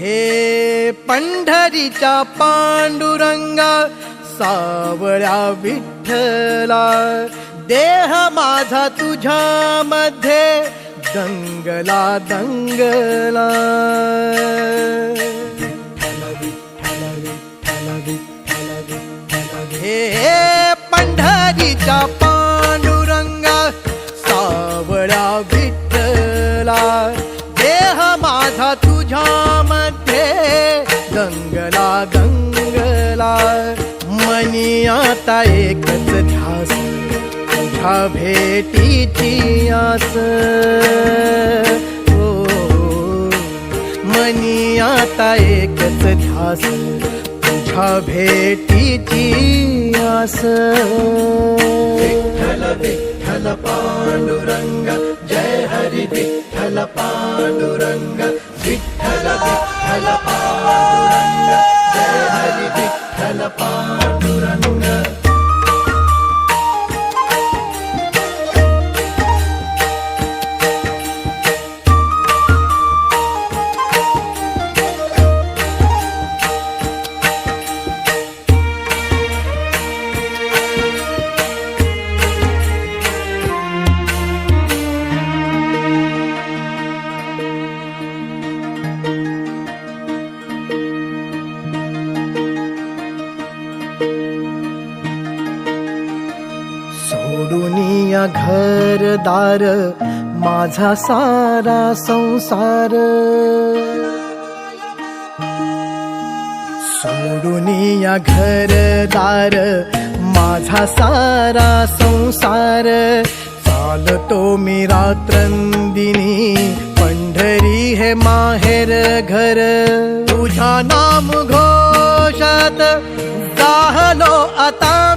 हे पंढरीच्या पांडुरंगा सावळ्या विठ्ठला देह माझा तुझ्या मध्ये दंगला दंगला. हे पंढरीच्या पांडुरंगा सावळ्या विठ्ठला देह माझा तुझ्या गंगला गंगला मनी आता एकच ध्यास तुझ्या भेटीची आस. हो मनी आता एकच ध्यास तुझ्या भेटीची आस. विठ्ठल विठ्ठल पांडुरंग जय हरी विठ्ठल पांडुरंग. विठ्ठल विठ्ठल पांडुरंग. सोडून या घरदार माझा सारा संसार. सोडून या घरदार माझा सारा संसार. चालतो मी रात्रंदिनी पंढरी हे माहेर घर. तुझ्या नाम घोषात जाहलो आता.